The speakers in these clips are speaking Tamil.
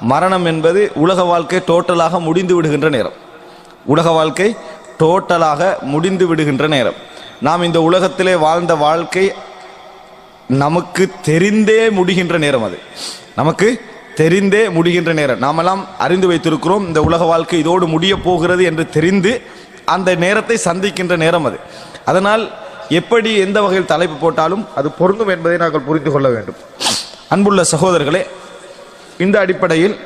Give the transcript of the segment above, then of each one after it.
மரணம் என்பது உலக வாழ்க்கை டோட்டலாக முடிந்து விடுகின்ற நேரம். உலக வாழ்க்கை டோட்டலாக முடிந்து விடுகின்ற நேரம். நாம் இந்த உலகத்திலே வாழ்ந்த வாழ்க்கை நமக்கு தெரிந்தே முடிகின்ற நேரம் அது. நமக்கு தெரிந்தே முடிகின்ற நேரம். நாமெல்லாம் அறிந்து வைத்திருக்கிறோம் இந்த உலக வாழ்க்கை இதோடு முடிய போகிறது என்று தெரிந்து அந்த நேரத்தை சந்திக்கின்ற நேரம் அது. அதனால் எப்படி எந்த வகையில் தலைப்பு போட்டாலும் அது பொருந்தும் என்பதை நாங்கள் புரிந்து கொள்ள வேண்டும். அன்புள்ள சகோதரர்களே இந்த அடிப்படையில்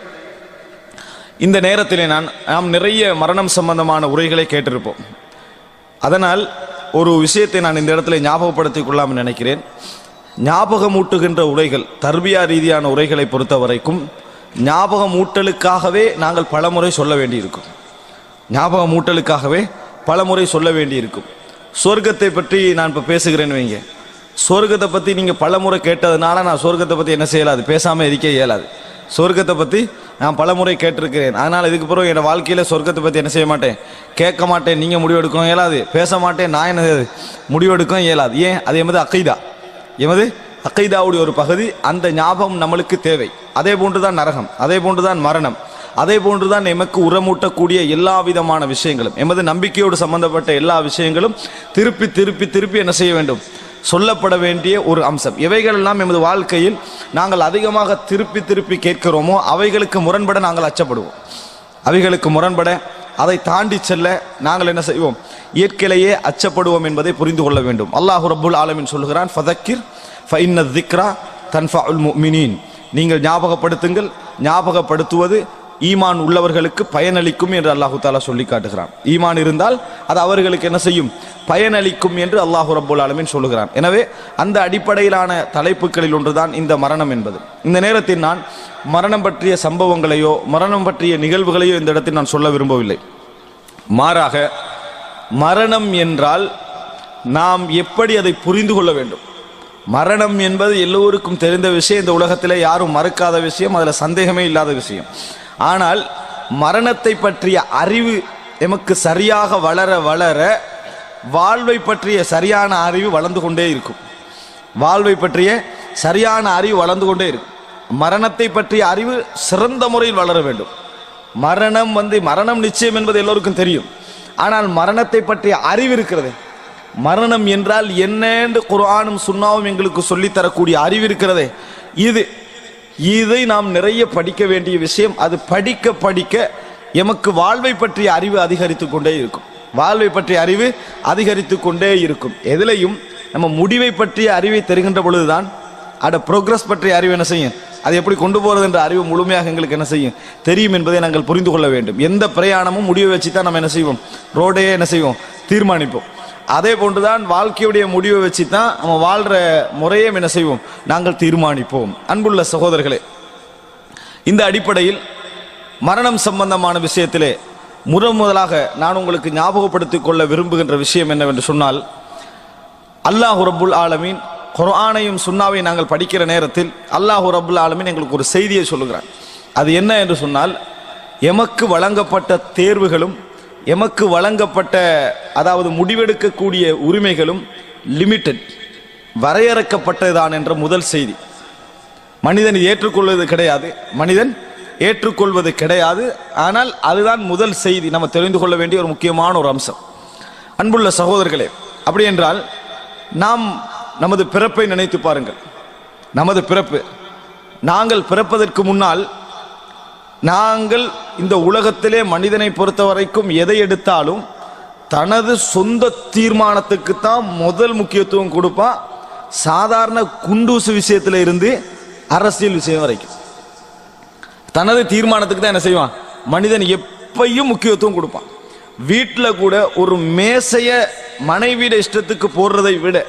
இந்த நேரத்திலே நான் நாம் நிறைய மரணம் சம்பந்தமான உரைகளை கேட்டிருப்போம். அதனால் ஒரு விஷயத்தை நான் இந்த இடத்துல ஞாபகப்படுத்திக் கொள்ளாமல் நினைக்கிறேன். ஞாபகமூட்டுகின்ற உரைகள் தர்பியா ரீதியான உரைகளை பொறுத்த வரைக்கும் ஞாபகமூட்டலுக்காகவே நாங்கள் பலமுறை சொல்ல வேண்டியிருக்கும். ஞாபகமூட்டலுக்காகவே பலமுறை சொல்ல வேண்டியிருக்கும். சொர்க்கத்தை பற்றி நான் இப்போ பேசுகிறேன்னு வைங்க. சொர்க்கத்தை பற்றி நீங்கள் பலமுறை கேட்டதுனால நான் சொர்க்கத்தை பற்றி என்ன செய்யலாது? பேசாமல் இருக்க இயலாது. சொர்க்கத்தை பற்றி நான் பலமுறை கேட்டிருக்கிறேன். அதனால் இதுக்கு பிறகு என் வாழ்க்கையில் சொர்க்கத்தை பற்றி என்ன செய்ய மாட்டேன்? கேட்க மாட்டேன் நீங்கள் முடிவெடுக்கவும் இயலாது. பேச மாட்டேன் நான் என்ன முடிவெடுக்கவும் இயலாது. ஏன்? அது எமது அக்கைதா எமது அக்கைதாவுடைய ஒரு பகுதி அந்த ஞாபகம் நம்மளுக்கு தேவை. அதே போன்று தான் நரகம் அதே போன்று தான் மரணம் அதே போன்றுதான் எமக்கு உரமூட்டக்கூடிய எல்லா விதமான விஷயங்களும் எமது நம்பிக்கையோடு சம்பந்தப்பட்ட எல்லா விஷயங்களும் திருப்பி திருப்பி திருப்பி என்ன செய்ய வேண்டும்? சொல்லப்பட வேண்டிய ஒரு அம்சம். இவைகளெல்லாம் எமது வாழ்க்கையில் நாங்கள் அதிகமாக திருப்பி திருப்பி கேட்கிறோமோ அவைகளுக்கு முரண்பட நாங்கள் அச்சப்படுவோம். அவைகளுக்கு முரண்பட அதை தாண்டி செல்ல நாங்கள் என்ன செய்வோம்? இயற்கையிலேயே அச்சப்படுவோம் என்பதை புரிந்து கொள்ள வேண்டும். அல்லாஹு ரபுல் ஆலமின் சொல்கிறான் ஃபதக்கிர் ஃபைன்ன திக்ரா தன்ஃபா உல் மினின் நீங்கள் ஞாபகப்படுத்துங்கள். ஞாபகப்படுத்துவது ஈமான் உள்ளவர்களுக்கு பயனளிக்கும் என்று அல்லாஹு தாலா சொல்லி காட்டுகிறான். ஈமான் இருந்தால் அது அவர்களுக்கு என்ன செய்யும்? பயனளிக்கும் என்று அல்லாஹு ரபுல் ஆலமின் சொல்லுகிறான். எனவே அந்த அடிப்படையிலான தலைப்புகளில் ஒன்றுதான் இந்த மரணம் என்பது. இந்த நேரத்தில் நான் மரணம் பற்றிய சம்பவங்களையோ மரணம் பற்றிய நிகழ்வுகளையோ இந்த இடத்தில் நான் சொல்ல விரும்பவில்லை. மாறாக மரணம் என்றால் நாம் எப்படி அதை புரிந்து கொள்ள வேண்டும்? மரணம் என்பது எல்லோருக்கும் தெரிந்த விஷயம். இந்த உலகத்தில் யாரும் மறுக்காத விஷயம் அதில் சந்தேகமே இல்லாத விஷயம். ஆனால் மரணத்தை பற்றிய அறிவு எமக்கு சரியாக வளர வளர வாழ்வை பற்றிய சரியான அறிவு வளர்ந்து கொண்டே இருக்கும். வாழ்வை பற்றிய சரியான அறிவு வளர்ந்து கொண்டே இருக்கும். மரணத்தை பற்றிய அறிவு சிறந்த முறையில் வளர வேண்டும். மரணம் வந்து மரணம் நிச்சயம் என்பது எல்லோருக்கும் தெரியும். ஆனால் மரணத்தை பற்றிய அறிவு இருக்கிறது. மரணம் என்றால் என்னென்று குரானும் குர்ஆனும் எங்களுக்கு சொல்லித் தரக்கூடிய அறிவு இருக்கிறதே. இது இதை நாம் நிறைய படிக்க வேண்டிய விஷயம். அது படிக்க படிக்க எமக்கு வாழ்வை பற்றிய அறிவு அதிகரித்து கொண்டே இருக்கும். வாழ்வை பற்றிய அறிவு அதிகரித்து கொண்டே இருக்கும். எதிலையும் நம்ம முடிவை பற்றிய அறிவை தருகின்ற பொழுதுதான் அட ப்ரோக்ரஸ் பற்றிய அறிவு என்ன செய்யும்? அது எப்படி கொண்டு போகிறது என்ற அறிவு முழுமையாக எங்களுக்கு என்ன செய்யும்? தெரியும் என்பதை நாங்கள் புரிந்து கொள்ள வேண்டும். எந்த பிரயாணமும் முடிவை வச்சு தான் நம்ம என்ன செய்வோம்? ரோடையே என்ன செய்வோம்? தீர்மானிப்போம். அதே போன்றுதான் வாழ்க்கையுடைய முடிவை வச்சு தான் நம்ம வாழ்கிற முறையை என்ன செய்வோம்? நாங்கள் தீர்மானிப்போம். அன்புள்ள சகோதரர்களே இந்த அடிப்படையில் மரணம் சம்பந்தமான விஷயத்திலே முதன் முதலாக நான் உங்களுக்கு ஞாபகப்படுத்திக் கொள்ள விரும்புகின்ற விஷயம் என்னவென்று சொன்னால் அல்லாஹ் ரபுல் ஆலமீன் குரானையும் சுன்னாவை நாங்கள் படிக்கிற நேரத்தில் அல்லாஹ் ரபுல் ஆலமீன் எங்களுக்கு ஒரு செய்தியை சொல்லுகிறான். அது என்ன என்று சொன்னால் எமக்கு வழங்கப்பட்ட தேர்வுகளும் எமக்கு வழங்கப்பட்ட அதாவது முடிவெடுக்கக்கூடிய உரிமைகளும் லிமிட்டட் வரையறுக்கப்பட்டதுதான் என்ற முதல் செய்தி. மனிதன் ஏற்றுக்கொள்வது கிடையாது. மனிதன் ஏற்றுக்கொள்வது கிடையாது. ஆனால் அதுதான் முதல் செய்தி. நம்ம தெரிந்து கொள்ள வேண்டிய ஒரு முக்கியமான ஒரு அம்சம். அன்புள்ள சகோதரர்களே அப்படி என்றால் நாம் நமது பிறப்பை நினைத்து பாருங்கள். நமது பிறப்பு. நாங்கள் பிறப்பதற்கு முன்னால் நாங்கள் இந்த உலகத்திலே மனிதனை பொறுத்த வரைக்கும் எதை எடுத்தாலும் தனது சொந்த தீர்மானத்துக்கு தான் முதல் முக்கியத்துவம் கொடுப்பான் சாதாரண குண்டூசு விஷயத்தில் இருந்து அரசியல் விஷயம் வரைக்கும். தனது தீர்மானத்துக்கு தான் என்ன செய்வான்? மனிதன் எப்பையும் முக்கியத்துவம் கொடுப்பான். வீட்டில் கூட ஒரு மேசைய மனைவியிட இஷ்டத்துக்கு போடுறதை விட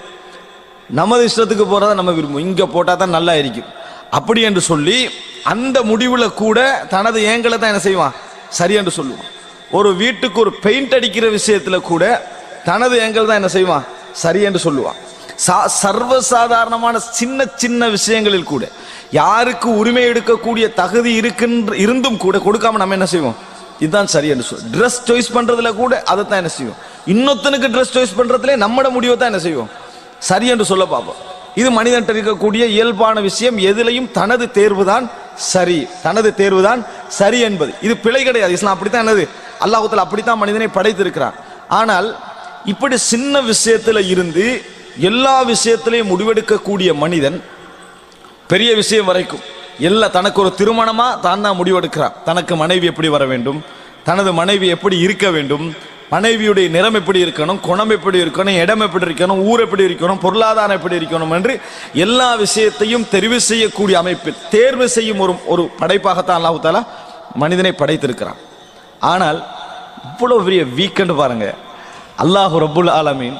நமது இஷ்டத்துக்கு போறதை நம்ம விரும்புவோம். இங்க போட்டா தான் நல்லா இருக்கும். அப்படி என்று சொல்லி அந்த முடிவுல கூட தனது ஏங்களை தான் என்ன செய்வான்? சரி என்று சொல்லுவான். ஒரு வீட்டுக்கு ஒரு பெயிண்ட் அடிக்கிற விஷயத்துல கூட தனது ஏங்கல் தான் என்ன செய்வான்? சரி என்று சொல்லுவான். சா- சர்வசாதாரணமான சின்ன சின்ன விஷயங்களில் கூட யாருக்கு உரிமை எடுக்கக்கூடிய தகுதி இருக்கின்ற இருந்தும் கூட கொடுக்காம நம்ம என்ன செய்வோம்? இதுதான் சரி என்று சொல்லுவோம் ட்ரெஸ் சாய்ஸ் பண்றதுல கூட அதை தான் என்ன செய்வோம்? இன்னொருத்தனுக்கு ட்ரெஸ் சாய்ஸ் பண்றதுல நம்மட முடிவை தான் என்ன செய்வோம்? சரி என்று சொல்ல பார்ப்போம். இது மனிதன் இருக்கக்கூடிய இயல்பான விஷயம். எதிலையும் தனது தேர்வு தான் சரி. தனது தேர்வு தான் சரி என்பது. இது பிழை கிடையாது. இஸ்லாம் அப்படித்தான் என்னது? அல்லாஹத்தில் அப்படித்தான் மனிதனை படைத்திருக்கிறான். ஆனால் இப்படி சின்ன விஷயத்தில் இருந்து எல்லா விஷயத்திலையும் முடிவெடுக்கக்கூடிய மனிதன் பெரிய விஷயம் வரைக்கும் எல்லா தனக்கு ஒரு திருமணமாக தான் தான் முடிவெடுக்கிறான். தனக்கு மனைவி எப்படி வர வேண்டும்? தனது மனைவி எப்படி இருக்க வேண்டும்? மனைவியுடைய நிறம் எப்படி இருக்கணும் குணம் எப்படி இருக்கணும் இடம் எப்படி இருக்கணும் ஊர் எப்படி இருக்கணும் பொருளாதாரம் எப்படி இருக்கணும் என்று எல்லா விஷயத்தையும் தெரிவு செய்யக்கூடிய அமைப்பில் தேர்வு செய்யும் ஒரு ஒரு படைப்பாகத்தான் அல்லாஹு தாலா மனிதனை படைத்திருக்கிறான். ஆனால் இவ்வளோ பெரிய வீக்கெண்டு பாருங்க. அல்லாஹ் ரபுல் ஆலமீன்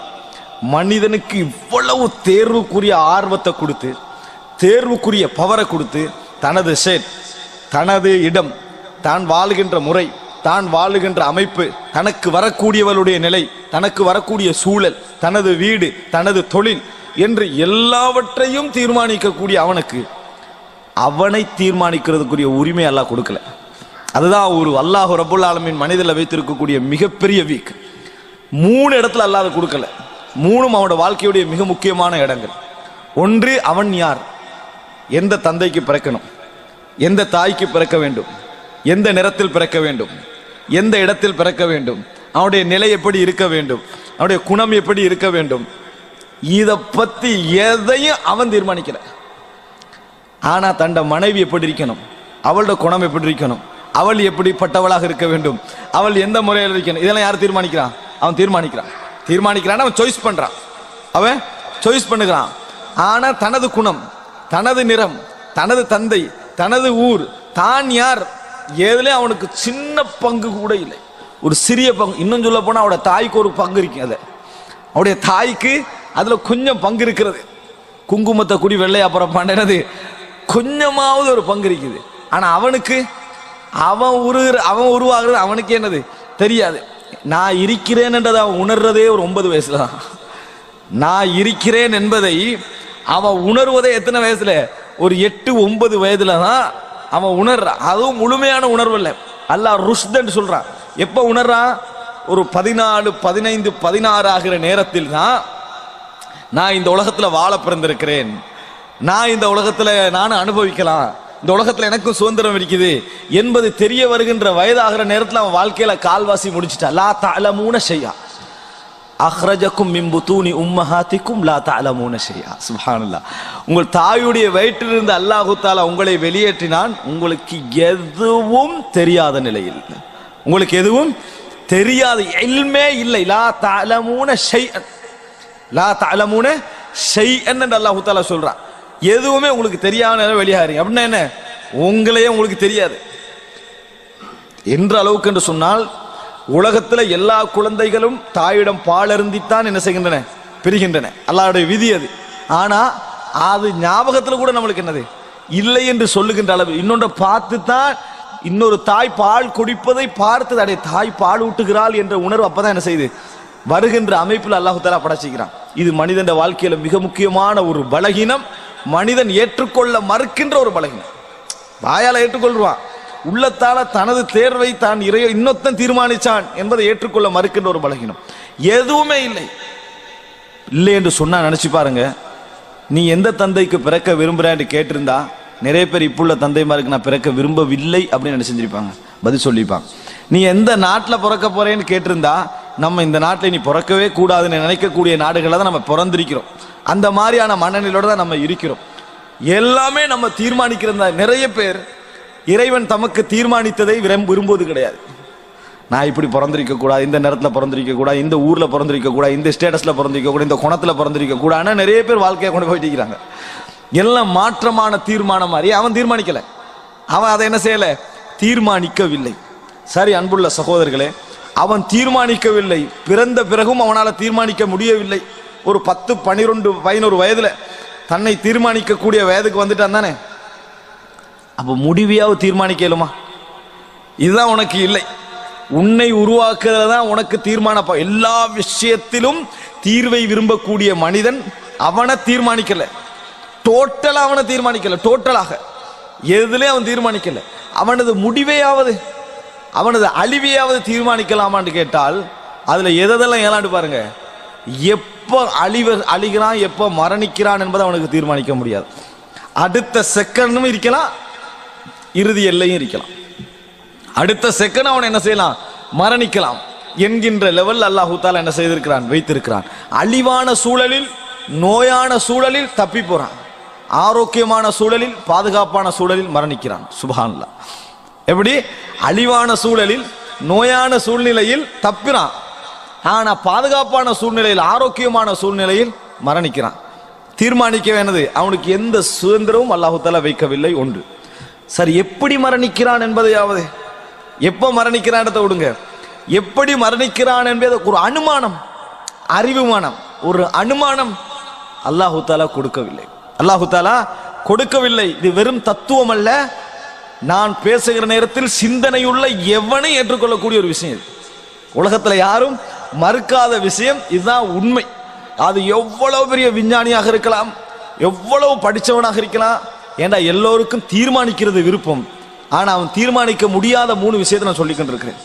மனிதனுக்கு இவ்வளவு தேர்வுக்குரிய ஆர்வத்தை கொடுத்து தேர்வுக்குரிய பவரை கொடுத்து தனது ஷேட் தனது இடம் தான் வாழ்கின்ற முறை தான் வாழுகின்ற அமைப்பு தனக்கு வரக்கூடியவளுடைய நிலை தனக்கு வரக்கூடிய சூழல் தனது வீடு தனது தொழில் என்று எல்லாவற்றையும் தீர்மானிக்கக்கூடிய அவனுக்கு அவனை தீர்மானிக்கிறதுக்குரிய உரிமை எல்லாம் கொடுக்கல. அதுதான் ஒரு அல்லாஹ் ரபுல் ஆலமின் மனிதனில் வைத்திருக்கக்கூடிய மிகப்பெரிய வீக். மூணு இடத்துல அல்லாத கொடுக்கல. மூணும் அவனோட வாழ்க்கையுடைய மிக முக்கியமான இடங்கள். ஒன்று அவன் யார்? எந்த தந்தைக்கு பிறக்கணும்? எந்த தாய்க்கு பிறக்க வேண்டும்? எந்த நிறத்தில் பிறக்க வேண்டும்? எந்த இடத்தில் பிறக்க வேண்டும்? அவனுடைய நிலை எப்படி இருக்க வேண்டும்? அவனுடைய குணம் எப்படி இருக்க வேண்டும்? இதை பத்தி எதையும் அவன் தீர்மானிக்கிறான் ஆனா தண்ட மனைவி எப்படி இருக்கணும்? அவளோட குணம் எப்படி இருக்கணும்? அவள் எப்படிப்பட்டவளாக இருக்க வேண்டும்? அவள் எந்த முறையில் இருக்கணும்? இதெல்லாம் யார் தீர்மானிக்கிறான்? அவன் தீர்மானிக்கிறான். தீர்மானிக்கிறான் அவன் சாய்ஸ் பண்றான். அவன் சாய்ஸ் பண்ணுகிறான். ஆனா தனது குணம் தனது நிறம் தனது தந்தை தனது ஊர் தான் யார்? எதுலேயும் அவனுக்கு சின்ன பங்கு கூட இல்லை. ஒரு சிறிய பங்கு. இன்னும் சொல்ல போனால் அவட தாய்க்கு ஒரு பங்கு இருக்கு அதை அவருடைய தாய்க்கு அதில் கொஞ்சம் பங்கு இருக்கிறது. குங்குமத்தை குடி வெள்ளை அப்புறம் பண்ணது கொஞ்சமாவது ஒரு பங்கு இருக்குது. ஆனால் அவனுக்கு அவன் உருகிற அவன் உருவாகிறது அவனுக்கு என்னது? தெரியாது. நான் இருக்கிறேன்ன்றதை அவன் உணர்றதே ஒரு ஒன்பது வயசுல தான் நான் இருக்கிறேன் என்பதை அவன் உணர்வதே எத்தனை வயசுல? ஒரு எட்டு ஒன்பது வயதுல தான் அவன் உணர்றான் அதுவும் முழுமையான உணர்வு இல்லை. அல்லாஹ் ருஷ்தன்னு சொல்றான் எப்ப உணர்றான் ஒரு பதினாலு பதினைந்து பதினாறு ஆகிற நேரத்தில் தான் நான் இந்த உலகத்துல வாழ பிறந்திருக்கிறேன். நான் இந்த உலகத்துல நானும் அனுபவிக்கலாம். இந்த உலகத்துல எனக்கும் சுதந்திரம் இருக்குது. என்பது தெரிய வருகின்ற வயதாகிற நேரத்தில் அவன் வாழ்க்கையில கால்வாசி முடிச்சிட்டா. லா தலமூன செய்யா அஹ்ரஜக்கும் மிம்புத்தூனி உம்மஹாத்திக்கும் லா தாலமூன செய்யா சுப்ஹானல்லாஹ் உங்கள் தாயுடைய வயிற்றிலிருந்து அல்லாஹு தாலா உங்களை வெளியேற்றினான். உங்களுக்கு எதுவும் தெரியாத நிலையில். உங்களுக்கு எதுவும் தெரியாத எல்மே இல்லை. லா தாலமூன ஷைஅன் லா தாலமூன ஷைஅன் என்று அல்லாஹு தாலா சொல்றான். எதுவுமே உங்களுக்கு தெரியாத நிலை வெளியாகிறீங்க அப்படின்னா என்ன? உங்களையே உங்களுக்கு தெரியாது. என்ற அளவுக்கு என்று சொன்னால் உலகத்துல எல்லா குழந்தைகளும் தாயிடம் பால் அருந்தித்தான் என்ன செய்கின்றன? பிரிகின்றன. அல்லாவுடைய விதி அது. ஆனா அது ஞாபகத்தில் கூட நம்மளுக்கு என்னது? இல்லை என்று சொல்லுகின்ற அளவு. இன்னொன்றை பார்த்து தான் இன்னொரு தாய் பால் குடிப்பதை பார்த்து அடைய தாய் பால் ஊட்டுகிறாள் என்ற உணர்வு அப்பதான் என்ன செய்யுது வருகின்ற அமைப்பில் அல்லாஹு தாலா படைச்சிக்கிறான். இது மனிதன் வாழ்க்கையில மிக முக்கியமான ஒரு பலகீனம். மனிதன் ஏற்றுக்கொள்ள மறுக்கின்ற ஒரு பலகீனம். வாயால ஏற்றுக்கொள்வான். உள்ளத்தால தனது தேர்வை தான் இறைய இன்னொத்தன் தீர்மானிச்சான் என்பதை ஏற்றுக்கொள்ள மறுக்கின்ற ஒரு பலகீனம். எதுவுமே இல்லை. இல்லை என்று சொன்னா நினைச்சு பாருங்க. நீ எந்த தந்தைக்கு பிறக்க விரும்புறேன்னு கேட்டிருந்தா நிறைய பேர் இப்புள்ள தந்தைமாருக்கு நான் பிறக்க விரும்பவில்லை அப்படின்னு நினைச்சிருப்பாங்க பதில் சொல்லிப்பாங்க நீ எந்த நாட்டில் பிறக்க போறேன்னு கேட்டிருந்தா நம்ம இந்த நாட்டில் நீ பிறக்கவே கூடாதுன்னு நினைக்கக்கூடிய நாடுகளில் தான் நம்ம பிறந்திருக்கிறோம். அந்த மாதிரியான மனநிலையோடு தான் நம்ம இருக்கிறோம். எல்லாமே நம்ம தீர்மானிக்கிறதா நிறைய பேர் இறைவன் தமக்கு தீர்மானித்ததை விரும்புவது கிடையாது. நான் இப்படி பிறந்திருக்க கூடாது இந்த நேரத்தில் பிறந்திருக்க கூடாது இந்த ஊரில் பிறந்திருக்க கூடாது இந்த ஸ்டேட்டஸில் பிறந்திருக்க கூடாது இந்த குணத்தில் பிறந்திருக்க கூடாது நிறைய பேர் வாழ்க்கையை கொண்டு போயிட்டு இருக்கிறாங்க. எல்லாம் மாற்றமான தீர்மானம் மாதிரி அவன் தீர்மானிக்கலை. அவன் அதை என்ன செய்யலை? தீர்மானிக்கவில்லை. சரி அன்புள்ள சகோதரர்களே அவன் தீர்மானிக்கவில்லை. பிறந்த பிறகும் அவனால் தீர்மானிக்க முடியவில்லை. ஒரு பத்து பனிரெண்டு பதினோரு வயதில் தன்னை தீர்மானிக்கக்கூடிய வயதுக்கு வந்துட்டான் தானே? அப்போ முடிவையாவது தீர்மானிக்க இயலுமா? இதுதான் உனக்கு இல்லை. உன்னை உருவாக்குறது தான் உனக்கு தீர்மான எல்லா விஷயத்திலும் தீர்வை விரும்பக்கூடிய மனிதன் அவனை தீர்மானிக்கல. டோட்டலாக அவனை தீர்மானிக்கல. டோட்டலாக எதுலேயும் அவன் தீர்மானிக்கல. அவனது முடிவையாவது அவனது அழிவையாவது தீர்மானிக்கலாமான்னு கேட்டால் அதில் எதெல்லாம் ஏலாண்டு பாருங்க. எப்போ அழிவ அழிகிறான் எப்போ மரணிக்கிறான் என்பதை அவனுக்கு தீர்மானிக்க முடியாது. அடுத்த செகண்டும் இருக்கலாம். இறுதி எல்லையும் இருக்கலாம். அடுத்த செகண்ட் அவன் என்ன செய்யலாம்? மரணிக்கலாம் என்கின்ற லெவல் அல்லாஹு தாலா என்ன செய்திருக்கிறான்? வைத்திருக்கிறான். அழிவான சூழலில் நோயான சூழலில் தப்பி போறான். ஆரோக்கியமான சூழலில் பாதுகாப்பான சூழலில் மரணிக்கிறான். சுபஹான்லா எப்படி? அழிவான சூழலில் நோயான சூழ்நிலையில் தப்பிறான் ஆனா பாதுகாப்பான சூழ்நிலையில் ஆரோக்கியமான சூழ்நிலையில் மரணிக்கிறான். தீர்மானிக்க வேண்டது அவனுக்கு எந்த சுதந்திரமும் அல்லாஹு தாலா வைக்கவில்லை ஒன்று. சார் எப்படி மரணிக்கிறான் என்பதையாவது? எப்போ மரணிக்கிறான்றதை விடுங்க. எப்படி மரணிக்கிறான் என்பது ஒரு அனுமானம் அறிவுமானம் ஒரு அனுமானம் அல்லாஹு தாலா கொடுக்கவில்லை. அல்லாஹு தாலா கொடுக்கவில்லை. இது வெறும் தத்துவம் அல்ல. நான் பேசுகிற நேரத்தில் சிந்தனையுள்ள எவனை ஏற்றுக்கொள்ளக்கூடிய ஒரு விஷயம் இது. உலகத்தில் யாரும் மறுக்காத விஷயம் இதுதான் உண்மை. அது எவ்வளவு பெரிய விஞ்ஞானியாக இருக்கலாம் எவ்வளவு படித்தவனாக இருக்கலாம் ஏண்டா எல்லோருக்கும் தீர்மானிக்கிறது விருப்பம்? ஆனால் அவன் தீர்மானிக்க முடியாத மூணு விஷயத்தை நான் சொல்லிக்கொண்டிருக்கிறேன்